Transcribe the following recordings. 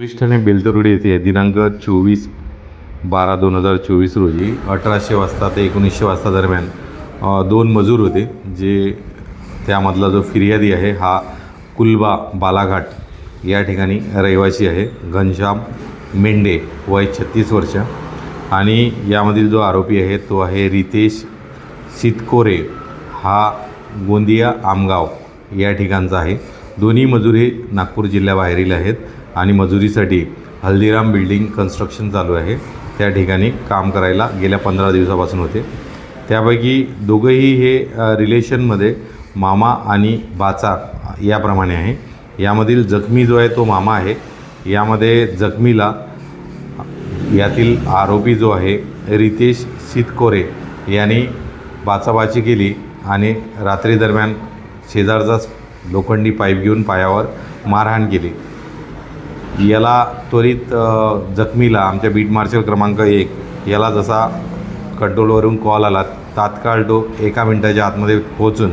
Police Thane बेलतरुडी येथे दिनांक चोवीस बारा दोन हजार चोवीस रोजी अठराशे वाजता ते एकोणीसशे वाजता दरम्यान दोन मजूर होते जे त्यामधला जो फिर्यादी आहे हा कुलबा बालाघाट या ठिकाणी रहिवासी आहे घनश्याम मेंढे वय छत्तीस वर्ष. आणि यामधील जो आरोपी आहे तो आहे रितेश सितकोरे. हा गोंदिया आमगाव या ठिकाणचा आहे. दोन्ही मजूर हे नागपूर जिल्ह्याबाहेरील आहेत आणि मजुरीसाठी हल्दीराम बिल्डिंग कन्स्ट्रक्शन चालू आहे. त्या ठिकाणी काम करायला गेल्या पंधरा दिवसापासून होते. त्यापैकी दोघंही हे रिलेशनमध्ये मामा आणि बाचा याप्रमाणे आहे. यामधील जखमी जो आहे तो मामा आहे. यामध्ये जखमीला यातील आरोपी जो आहे रितेश सितकोरे यांनी बाचाबाची केली आणि रात्रीदरम्यान शेजारचाच लोखंडी पाईप घेऊन पायावर मारहाण केली. याला त्वरित जखमीला आमच्या बीट मार्शल क्रमांक एक याला जसा कंट्रोलवरून कॉल आला तात्काळ तो एका मिनटाच्या आतमध्ये पोहोचून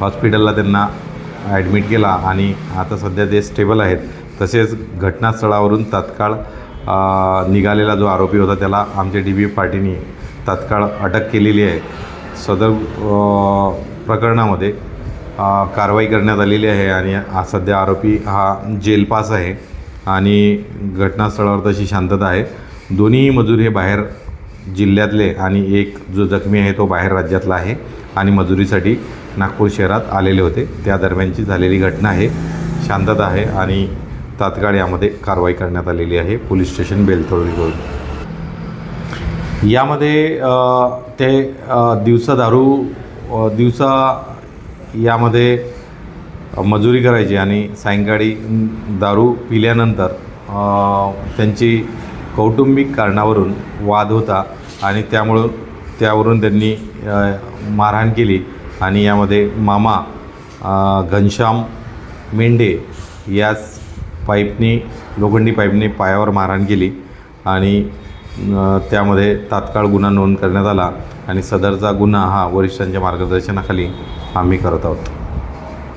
हॉस्पिटलला त्यांना ॲडमिट केला आणि आता सध्या ते स्टेबल आहेत. तसेच घटनास्थळावरून तात्काळ निघालेला जो आरोपी होता त्याला आमच्या डी बी पार्टीने तात्काळ अटक केलेली आहे. सदर प्रकरणामध्ये कारवाई करण्यात आलेली आहे आणि हा सध्या आरोपी हा जेलपास आहे आणि घटनास्थळावर तशी शांतता आहे. दोन्ही मजूर हे बाहेर जिल्ह्यातले आणि एक जो जखमी आहे तो बाहेर राज्यातला आहे आणि मजुरीसाठी नागपूर शहरात आलेले होते. त्या दरम्यानची झालेली घटना आहे. शांतता आहे आणि तात्काळ यामध्ये कारवाई करण्यात आलेली आहे. पोलीस स्टेशन बेलतोडीकडून यामध्ये ते दिवसा दारू दिवसा यामध्ये मजुरी करायची आणि सायंकाळी दारू पिल्यानंतर त्यांची कौटुंबिक कारणावरून वाद होता आणि त्यामुळं त्यावरून त्यांनी मारहाण केली आणि यामध्ये मामा घनश्याम मेंढे याच पाईपनी लोखंडी पाईपने पायावर मारहाण केली आणि त्यामध्ये तात्काळ गुन्हा नोंद करण्यात आला आणि सदरचा गुन्हा हा वरिष्ठांच्या मार्गदर्शनाखाली आम्ही करत आहोत.